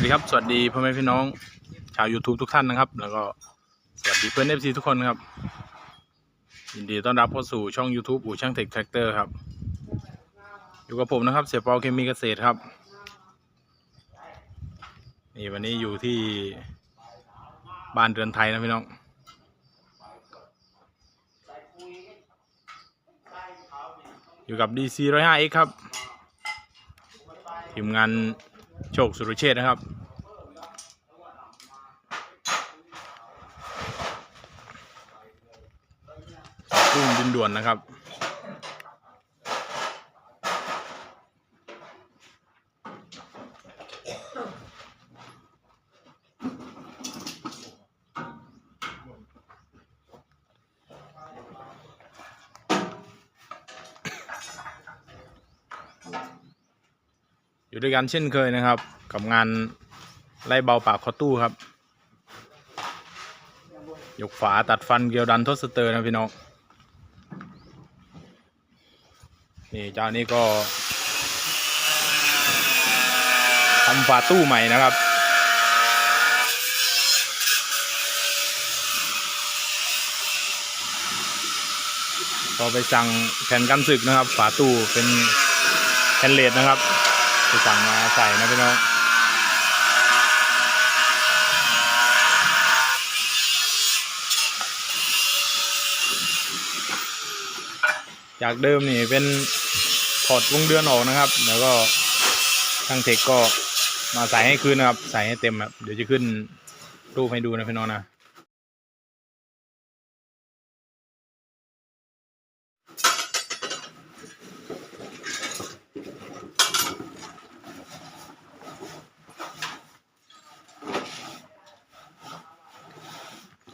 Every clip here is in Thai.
สวัสดีครับ สวัสดีพ่อแม่พี่น้อง ชาว YouTube ทุกท่านนะครับ แล้วก็สวัสดีเพื่อน FC ทุกคนครับ ยินดีต้อนรับเข้าสู่ช่อง YouTube อู่ช่างเทคแท็กเตอร์ครับ อยู่กับผมนะครับ เสียเปาเคมีเกษตรครับ นี่วันนี้อยู่ที่บ้านเรือนไทยนะพี่น้อง อยู่กับ DC 105X ครับ ทีมงาน โชคสุรเชษนะครับ รุ่งดินด่วนนะครับ อยู่ด้วยกันเช่นเคยนะครับ กับงานไล่เบาปากคอตู้ครับ ยกฝาตัดฟันเกลียวดันทดสเตอร์นะพี่น้อง นี่เจ้านี้ก็ทำฝาตู้ใหม่นะครับก็ไปสั่งแผ่นกันศึกนะครับ ฝาตู้เป็นแผ่นเลดนะครับ ไปสั่งมาใส่นะพี่น้องจากเดิมนี่เป็นถอดวงเดือนออกนะครับ แล้วก็ช่างเทคก็มาใส่ให้คืนนะครับ ใส่ให้เต็มครับเดี๋ยวจะขึ้นรูปให้ดูนะพี่น้องนะ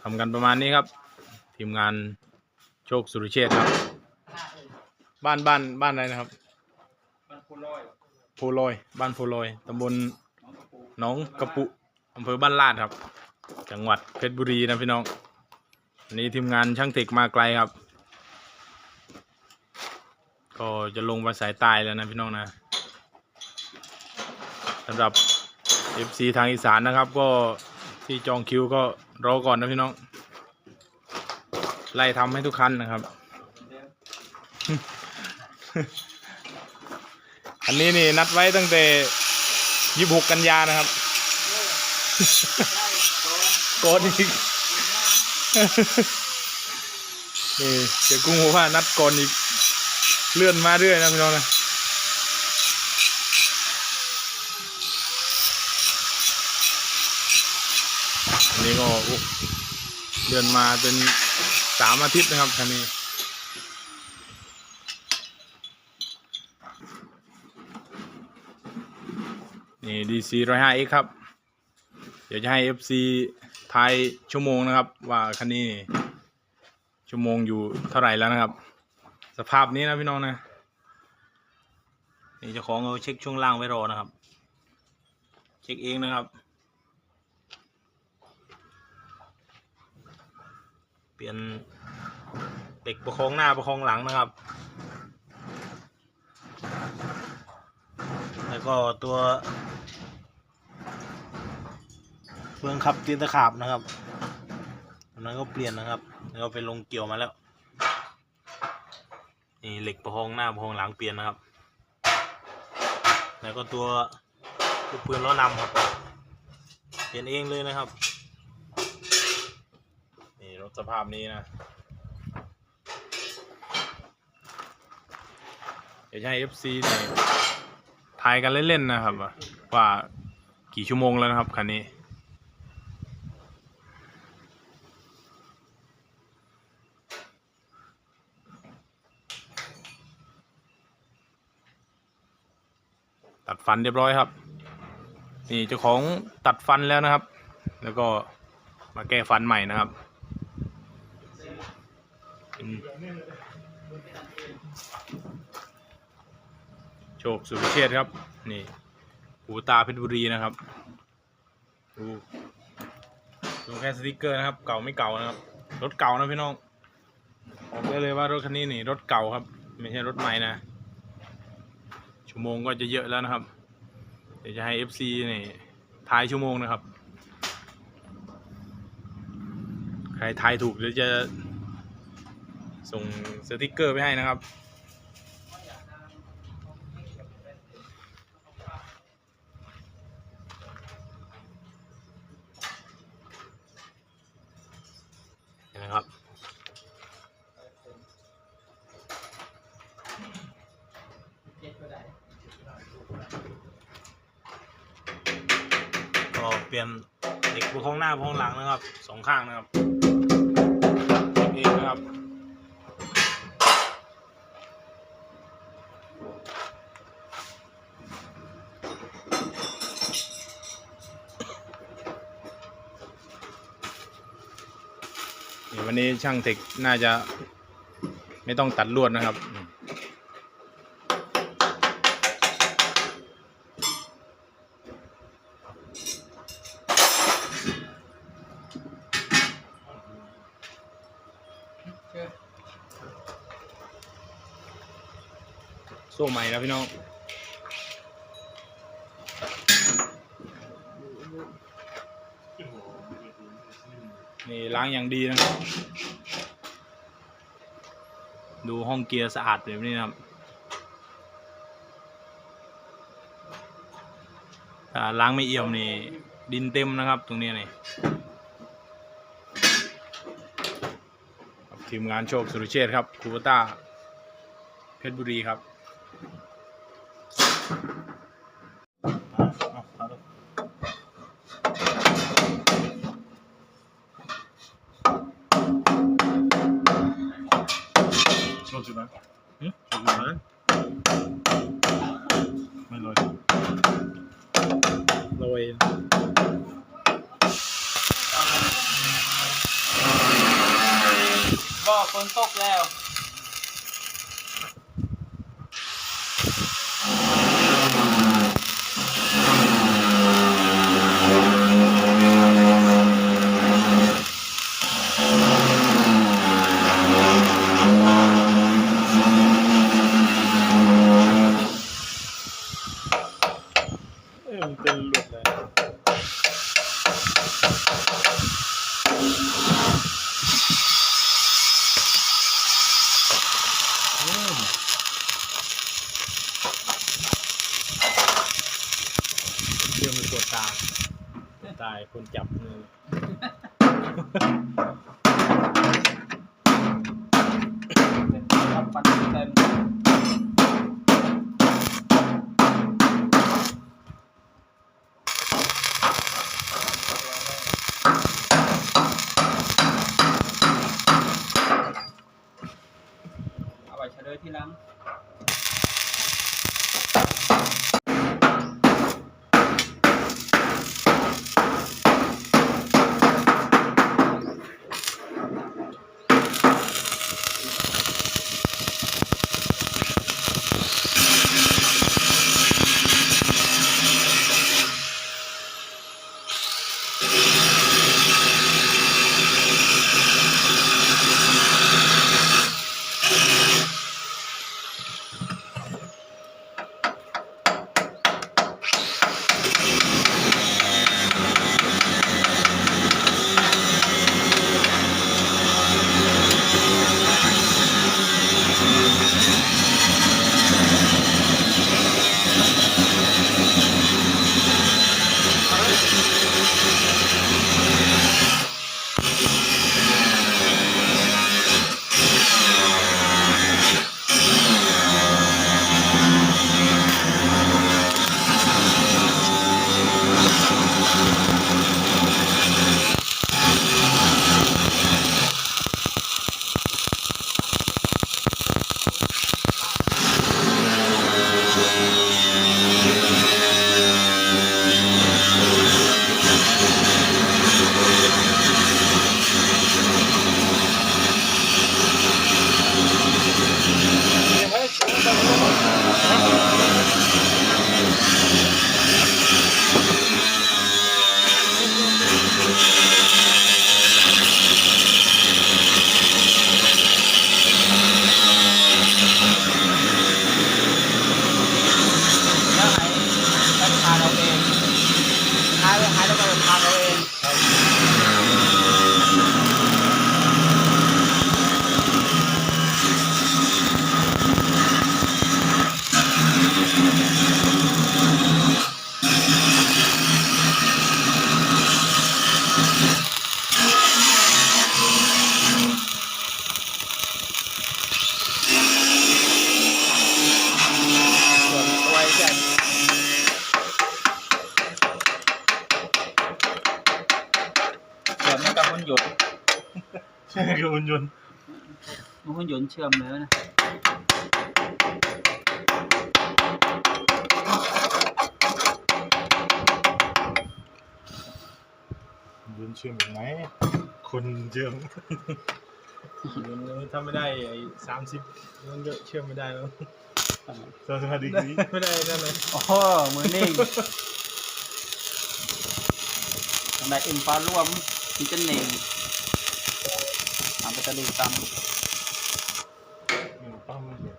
ทำกันประมาณนี้ครับ ทีมงานโชคสุรเชษครับ บ้านบ้านบ้านอะไรนะครับ บ้านโพลอยโพลอย บ้านโพลอยตำบลหนองกระปุอำเภอบ้านลาดครับ จังหวัดเพชรบุรีนะพี่น้องวันนี้ทีมงานช่างเทคมาไกลครับ ก็จะลงไปสายใตายแล้วนะพี่น้องนะสำหรับ FC ทางอีสานนะครับก็ ที่จองคิวก็รอก่อนนะพี่น้อง ไล่ทำให้ทุกคันนะครับ อันนี้นี่นัดไว้ตั้งแต่ยี่หกกันยานะครับโกนอีกนี่เดี๋ยวกุ้งบอกว่านัดก่อนอีกเลื่อนมาเรื่อยนะพี่น้องนะ อันนี้ก็เดือนมาเป็นสามอาทิตย์นะครับคันนี้นี่ดีซีร้อยห้าเอ็กครับ เดี๋ยวจะให้ FC ทยชั่วโมงนะครับ ว่าคันนี้ ชั่วโมงอยู่เท่าไหร่แล้วนะครับ สภาพนี้นะพี่น้องนะ นี่เจ้าของเอาเช็คช่วงล่างไว้รอนะครับ เช็คเองนะครับ เปลี่ยนเหล็กประคองหน้าประคองหลังนะครับ แล้วก็ตัวเฟืองขับตีนตะขาบนะครับอันนั้นก็เปลี่ยนนะครับ แล้วก็ไปลงเกี่ยวมาแล้ว นี่เหล็กประคองหน้าประคองหลังเปลี่ยนนะครับ แล้วก็ตัวลูกปืนล้อนำครับ เปลี่ยนเองเลยนะครับ สภาพนี้นะ เดี๋ยวให้ FC เนี่ยทายกันเล่นๆนะครับ ว่ากี่ชั่วโมงแล้วนะครับคันนี้ ตัดฟันเรียบร้อยครับ นี่เจ้าของตัดฟันแล้วนะครับ แล้วก็มาแก้ฟันใหม่นะครับ โชคสุรเชษครับ นี่หูตาเพชรบุรีนะครับ ดูดูแค่สติกเกอร์นะครับ เก่าไม่เก่านะครับ รถเก่านะพี่น้องบอกได้เลยว่ารถคันนี้นี่รถเก่าครับ ไม่ใช่รถใหม่นะ ชั่วโมงก็จะเยอะแล้วนะครับ เดี๋ยวจะให้ FC นี่ทายชั่วโมงนะครับ ใครทายถูกเดี๋ยวจะ ส่งสติกเกอร์ไปให้นะครับ นะครับก็เปลี่ยนเหล็กพวกข้างหน้าพวกข้างหลังนะครับสองข้างนะครับเองนะครับ นี้ช่างเทคน่าจะไม่ต้องตัดลวดนะครับอืมโซ่ใหม่แล้วพี่น้อง นี่ล้างอย่างดีนะครับ ดูห้องเกียร์สะอาดแบบนี้นะครับถ้าล้างไม่เอี่ยมนี่ดินเต็มนะครับ ตรงนี้นี่ทีมงานโชคสุรเชษครับคูปต้าเพชรบุรีครับเอาเอาเอา Slår du den? Mm. Slår du den? Men låt โรยก็ฝนตกแล้ว มันเป็นหลุดเลยวมเชื่อมัวตาปวดตายคนจับมือ เหุ่นยนต์เชื่อมเลยนะหุ่นยนต์เชื่อมอย่างไหนคนเชื่อมถ้าไม่ได้ไอ้สามสิบมันก็เชื่อมไม่ได้แล้วสามสิบห้าดีกรีไม่ได้นั่นเลยโอ้โหมือนิ่งทางใดเอ็มฟ้าร่วมมีจะเน่งทำไปตะลุยตำอืมปั้มเลย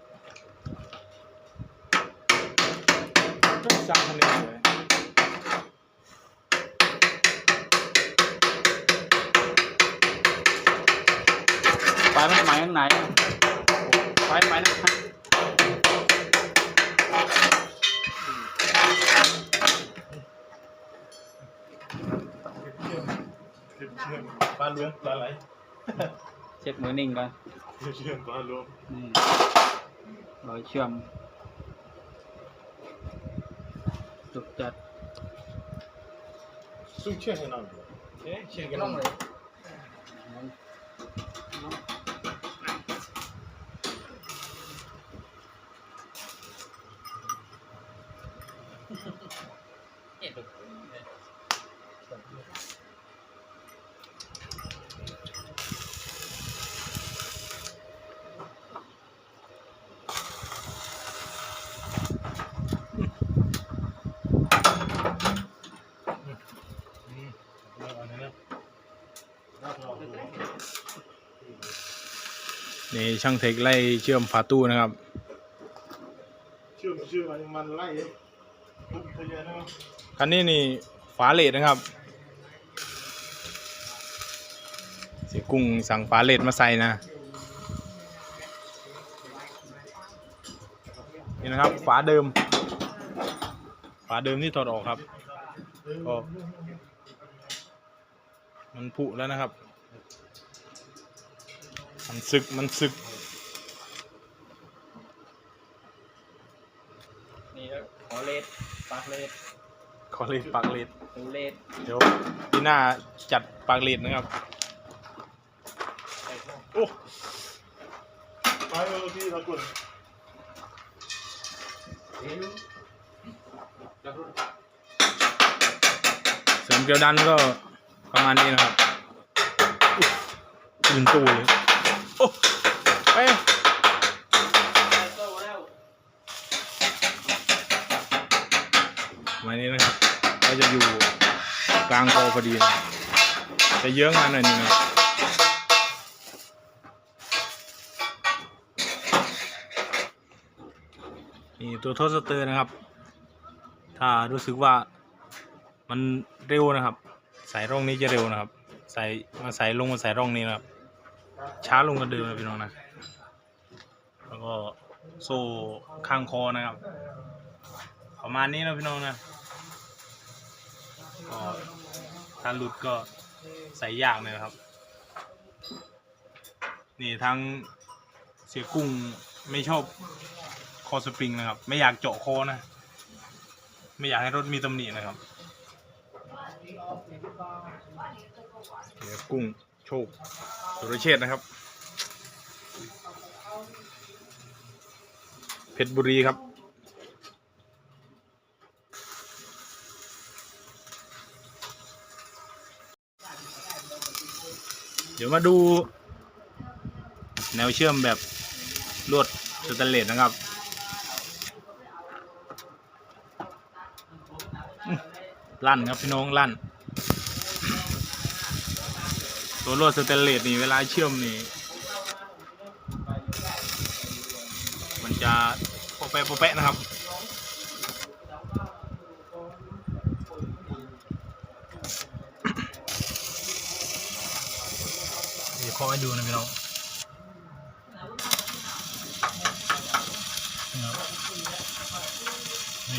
ก็สร้างคะแนนเลยไฟมันไหม้ข้างไหนอะไฟไหม้นะเชื่อมเชื่อมปลาเลื้องปลาไหลเช็คมือนิ่งก่อนเชื่อมปลาลวงนี่รอยเชื่อมจุกจัดซึ่งเชื่อมให้หน่อยเอ๊ะเชื่อม กันต้องเลยอืมแล้วอันนี้นะแล้วเราดู นี่ ช่างเทคไล่เชื่อมฝาตู้นะครับ เชื่อมเชื่อมอะไรมันไล่ทุกทะเยานนะคันนี้นี่ฝาเลดนะครับเสียกุ้งสั่งฝาเลดมาใส่นะนี่นะครับ ฝาเดิม ฝาเดิมที่ถอดออกครับก็มันผุแล้วนะครับ มันสึก มันสึก นี่ครับขอเลดปากเลดขอเลดปากเลดตูเลดเดี๋ยวพี่หน้าจัดปากเลดนะครับ โอ้ไปเออที่เรากดเสริมเกลียวดันก็ประมาณนี้นะครับยืนตู้เลย โอ้เอ้ยปมานี้นะครับก็จะอยู่กลางคอพอดีนะจะเยื้องมาหน่อยนึงนะนี่ตัวทดสเตอร์นะครับ ถ้ารู้สึกว่ามันเร็วนะครับใส่ร่องนี้จะเร็วนะครับ ใส่มาใส่ลงมาใส่ร่องนี้นะครับ ช้าลงกว่าเดิมนะพี่น้องนะ แล้วก็โซ่ข้างคอนะครับ ประมาณนี้นะพี่น้องนะก็ถ้าหลุดก็ใส่ยากเลยครับ นี่ทั้งเสียกุ้งไม่ชอบคอสปริงนะครับ ไม่อยากเจาะคอนะ ไม่อยากให้รถมีตำหนินะครับเดี๋ยกุ้งโชค สุรเชษนะครับ เพชรบุรีครับ เดี๋ยวมาดู แนวเชื่อมแบบลวดสแตนเลสนะครับลั่นครับพี่น้องลั่น ตัวลวดสแตนเลสนี่เวลาเชื่อมนี่ มันจะโปะแปะโปะแปะนะครับเดี๋ยวขอให้ดูนะพี่น้อง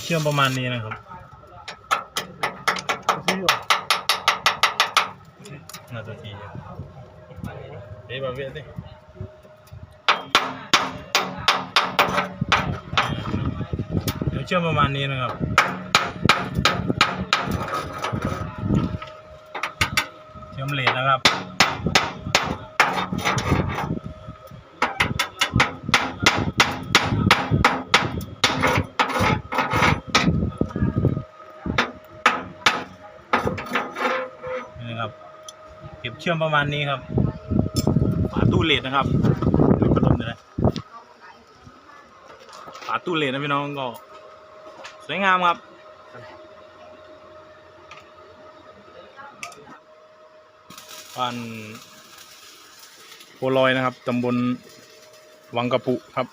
เชื่อมประมาณนี้นะครับ ที่อะน่าจะทีเฮ้ยบาเวียดิเดี๋ยวเชื่อมประมาณนี้นะครับ เชื่อมเลนนะครับ ก็บเชื่อมประมาณนี้ครับฝาตู้เลดนะครับดูพัดลมเลยนะฝาตู้เลดนะพี่น้องก็ สวยงามครับบ้านโพลอยนะครับตำบลวังกระปุครับ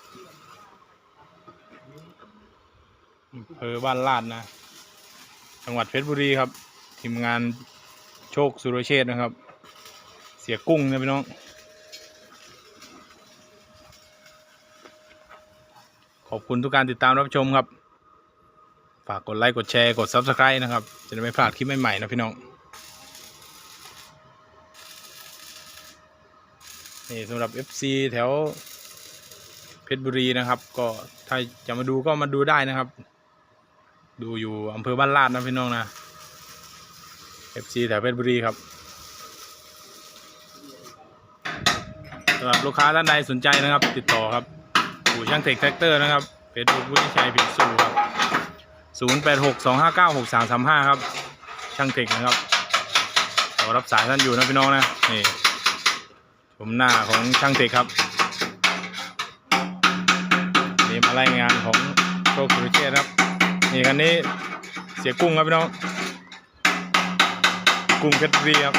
อำเภอบ้านลาดนะ จังหวัดเพชรบุรีครับ ทีมงานโชคสุรเชษนะครับ สียกุ้งนะพี่น้อง ขอบคุณทุกการติดตามรับชมครับ ฝากกดไลค์กดแชร์กด Subscribe นะครับ จะได้ไม่พลาดคลิปใหม่ๆนะพี่น้อง นี่สำหรับ FC แถวเพชรบุรีนะครับ ก็ถ้าจะมาดูก็มาดูได้นะครับ ดูอยู่อำเภอบ้านลาดนะพี่น้องนะ FC แถวเพชรบุรีครับสำห รับลูกค้าท่านใดสนใจนะครับ ติดต่อครับอู่ช่างเทคแท็กเตอร์นะครับเฟซบุ๊กวิชัยผิดสูครับ0862596335ครับ ช่างเทคนะครับขอรับสายท่านอยู่นะพี่น้องนะนี่ชมหน้าของช่างเทคครับนี่มารายงานของโชคสุรเชษฐ์ครับนี่คันนี้เสียกุ้งครับพี่น้อง กุ้งเพชรบุรีครับ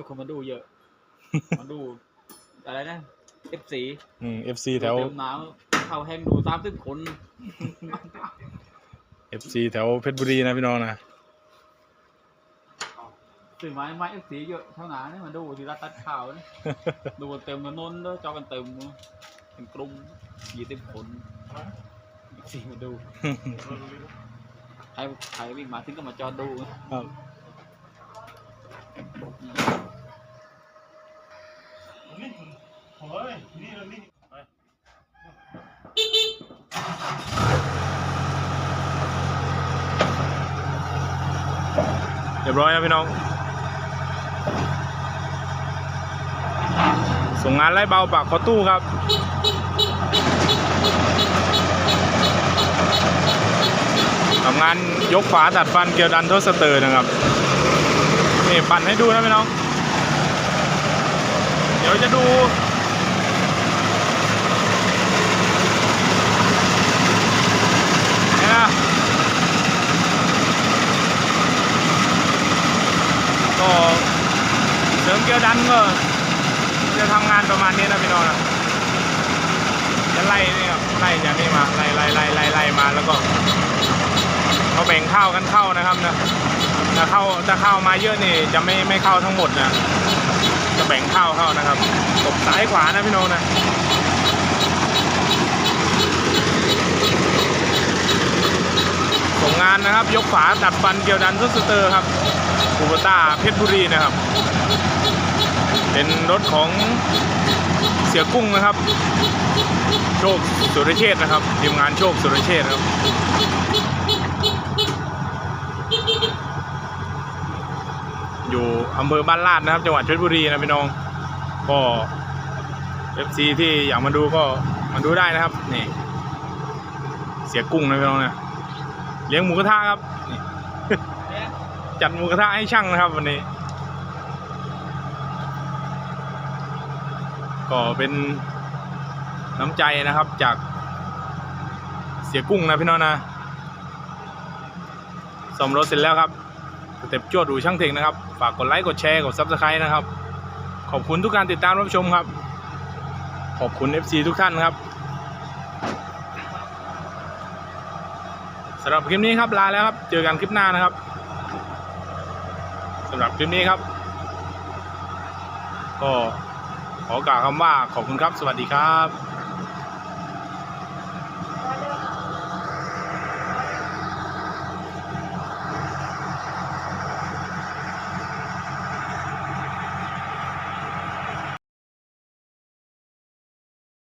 ทุกคนมาดูเยอะ มาดู อะไรนะเอฟซีอืม FC แถวเต็มน้ำเข้าแห้งดูตามตึ้งคน FC แถวเพชรบุรีนะพี่น้องนะตื่นมาไม้เอฟซีเยอะเท่าหนาเนี่ยมาดูที่รัดตัดข่าวนี่ดูกันเต็มถนนด้วยจอกันเต็มเป็นกลุ่มยี่สิบคนเอฟซีมาดูใครใครวิ่งมาถึงก็มาจอดดูครับ นี่โอ้ยนี่เรานี่ไป เรียบร้อยนะพี่น้อง ส่งงานไล่เบาปากขอตู้ครับทำงานยกฝาตัดฟันเกียวดันทดสเตอร์นะครับ นี่ปั่นให้ดูนะพี่น้อง เดี๋ยวจะดู เนี่ยนะก็ กันก็จะทำงานประมาณนี้นะพี่น้องนะจะไล่นี่ครับไล่จากนี่มาไล่ไล่ไล่ไล่ไล่มาแล้วก็เขาแบ่งข้าวกันเข้านะครับนะถ้าเข้าถ้าเข้ามาเยอะนี่จะไม่ไม่เข้าทั้งหมดนะจะแบ่งข้าวเข้านะครับตบซ้ายขวานะพี่น้องนะส่งงานนะครับ ยกฝาตัดฟันเกียวดันทุสเตอร์ครับคูโบต้าเพชรบุรีนะครับ เป็นรถของเสียกุ้งนะครับ โชคสุรเชษนะครับทีมงานโชคสุรเชษครับอยู่อำเภอบ้านลาดนะครับ จังหวัดเพชรบุรีนะพี่น้อง ก็เอฟซีที่อยากมาดูก็มาดูได้นะครับนี่เสียกุ้งนะพี่น้องนะเลี้ยงหมูกระทะครับจัดหมูกระทะให้ช่างนะครับวันนี้ ก็เป็นน้ำใจนะครับจากเสียกุ้งนะพี่น้องนะสมรถเสร็จแล้วครับสเต็ปจวดดูช่างเทคนะครับ ฝากกดไลค์กดแชร์กดซับสไครต์นะครับ ขอบคุณทุกการติดตามรับชมครับ ขอบคุณ FC ทุกท่านครับสำหรับคลิปนี้ครับลาแล้วครับ เจอกันคลิปหน้านะครับสำหรับคลิปนี้ครับ ก็ ขอกล่าวคำว่าขอบคุณครับ สวัสดีครับ